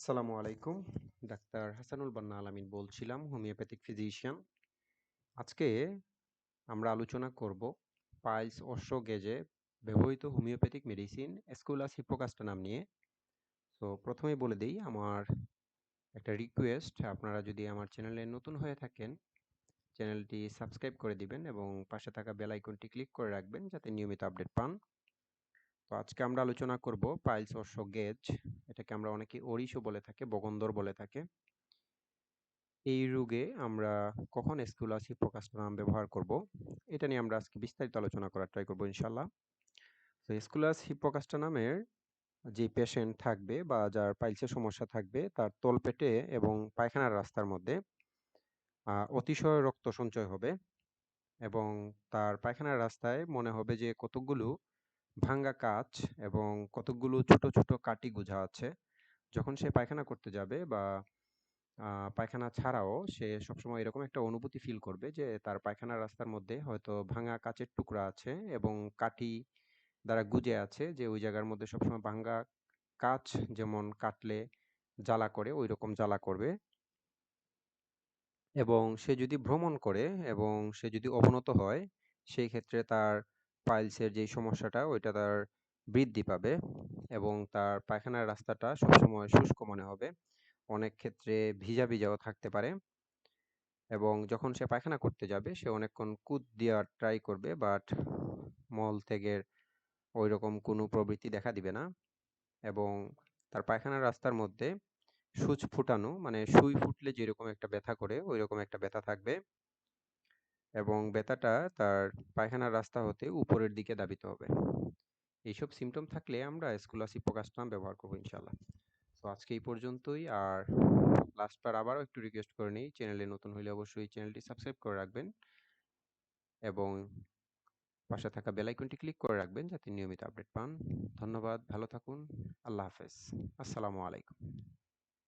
আসসালামু আলাইকুম। ডাক্তার হাসানুল বান্না আলামিন বলছিলাম, হোমিওপ্যাথিক ফিজিশিয়ান। আজকে আমরা আলোচনা করব পাইলস অশ্ব গেজে ব্যবহৃত হোমিওপ্যাথিক মেডিসিন স্কুলাস হিপোকাস্টা নাম নিয়ে। তো প্রথমেই বলে দিই, আমার একটা রিকোয়েস্ট, আপনারা যদি আমার চ্যানেলে নতুন হয়ে থাকেন, চ্যানেলটি সাবস্ক্রাইব করে দিবেন এবং পাশে থাকা বেল আইকনটি ক্লিক করে রাখবেন যাতে নিয়মিত আপডেট পান। তো আজকে আমরা আলোচনা করব পাইলস অশ্ব গেজ এটাকে আমরা অনেকে ওরিশও বলে থাকে, বগন্দর বলে থাকে। এই রোগে আমরা কখন স্কুলাস হিপোকাস্টা নাম ব্যবহার করব, এটা নিয়ে আমরা আজকে বিস্তারিত আলোচনা করার ট্রাই করব ইনশাল্লাহ তো স্কুলাস হিপোকাস্টা নামের যে পেশেন্ট থাকবে বা যার পাইলসের সমস্যা থাকবে, তার তলপেটে এবং পায়খানার রাস্তার মধ্যে অতিশয় রক্ত সঞ্চয় হবে এবং তার পায়খানার রাস্তায় মনে হবে যে কতকগুলো ভাঙ্গা কাচ এবং কতকগুলো ছোট ছোট কাটি গুজা আছে। যখন সে পায়খানা করতে যাবে বা পায়খানা ছাড়াও সে সবসময় এরকম একটা অনুভূতি ফিল করবে যে, তার পায়খানার রাস্তার মধ্যে হয়তো ভাঙা কাচের টুকরা আছে এবং কাটি দ্বারা গুজে আছে যে, ওই জায়গার মধ্যে সবসময় ভাঙ্গা কাচ যেমন কাটলে জ্বালা করে ওই রকম জ্বালা করবে। এবং সে যদি ভ্রমণ করে এবং সে যদি অবনত হয়, সেই ক্ষেত্রে তার পাইলসের যেই সমস্যাটা, ওইটা তার বৃদ্ধি পাবে এবং তার পায়খানার রাস্তাটা সবসময় শুষ্ক মনে হবে। অনেক ক্ষেত্রে ভিজা ভিজাও থাকতে পারে এবং যখন সে পায়খানা করতে যাবে, সে অনেকক্ষণ কুদ দেওয়ার ট্রাই করবে বাট মল ত্যাগের ওই রকম কোনো প্রবৃত্তি দেখা দিবে না এবং তার পায়খানার রাস্তার মধ্যে সুচ ফুটানো মানে সুই ফুটলে যেরকম একটা ব্যথা করে ওই রকম একটা ব্যথা থাকবে। এবং ব্যথাটা তার পায়খানার রাস্তা হতে উপরের দিকে দাবিতে হবে। এইসব সিমটম থাকলে আমরা স্কুলাস হিপোকাস্টাম ব্যবহার করব ইনশাল্লাহ তো আজকে এই পর্যন্তই। আর লাস্টবার আবারও একটু রিকোয়েস্ট করে নিই চ্যানেলে নতুন হলে অবশ্যই চ্যানেলটি সাবস্ক্রাইব করে রাখবেন এবং পাশে থাকা বেল আইকনটি ক্লিক করে রাখবেন যাতে নিয়মিত আপডেট পান। ধন্যবাদ, ভালো থাকুন, আল্লাহ হাফেজ। আসসালামু আলাইকুম।